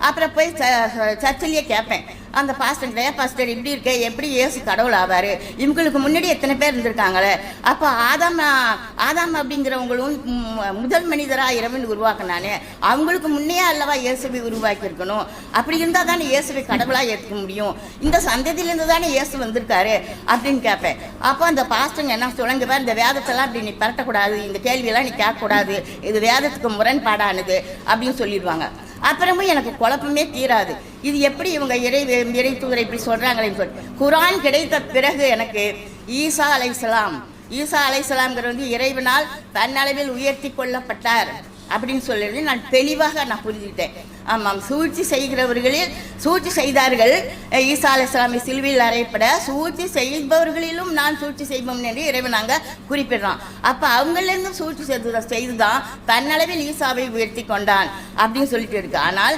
அப்புறம் போய் ச- சர்ச்சிலேயே கேட்பேன் அந்த பாஸ்டர் ஏன் பாஸ்டர் இப்படி இருக்க எப்படி இயேசு கடவுள் ஆவார்? இவங்களுக்கு முன்னாடி எத்தனை பேர் இருந்திருக்காங்களே? அப்போ ஆதாம் ஆதாம் அப்படிங்கிறவங்களும் முதல் மனிதராக இறைவன் உருவாக்கினானே. அவங்களுக்கு முன்னே அல்லவா இயேசுவை உருவாக்கி இருக்கணும் அப்படி இருந்தால் தானே இயேசுவை கடவுளாக ஏற்றுக்க முடியும். இந்த சந்ததியிலேருந்து தானே இயேசு வந்திருக்காரு அப்படின்னு கேட்பேன் அப்போ அந்த பாஸ்டருங்க என்ன சொல்லுங்க இந்த வேதத்தெல்லாம் அப்படி நீ பரட்டக்கூடாது இந்த கேள்வியெல்லாம் நீ கேட்கக்கூடாது. இது வேதத்துக்கு முரண்பாடானது அப்படின்னு சொல்லிடுவாங்க. அப்புறமும் எனக்கு குழப்பமே தீராது. இது எப்படி இவங்க இறை இறை தூதரை இப்படி சொல்கிறாங்களேன்னு சொல்லி. குரான் கிடைத்த பிறகு எனக்கு ஈசா அலைசலாம் ஈசா அலைசலாம்ங்கிற வந்து இறைவனால் தன்னளவில் உயர்த்தி கொள்ளப்பட்டார். அப்படின்னு சொல்லிட்டு நான் தெளிவாக நான் புரிஞ்சுக்கிட்டேன். ஆமாம் சூழ்ச்சி செய்கிறவர்களில் சூழ்ச்சி செய்தார்கள். அஹ் ஈசா அலைஹிஸ்ஸலாமை சிலுவையில் அறையப்பட சூழ்ச்சி செய்பவர்களிலும் நான் சூழ்ச்சி செய்வோம் என்று இறைவன் நாங்கள் குறிப்பிடுறோம் அப்போ அவங்களிருந்து சூழ்ச்சி செய்து செய்து தான் தன்னளவில் ஈசாவை உயர்த்தி கொண்டான் அப்படின்னு சொல்லிட்டு இருக்கு. ஆனால்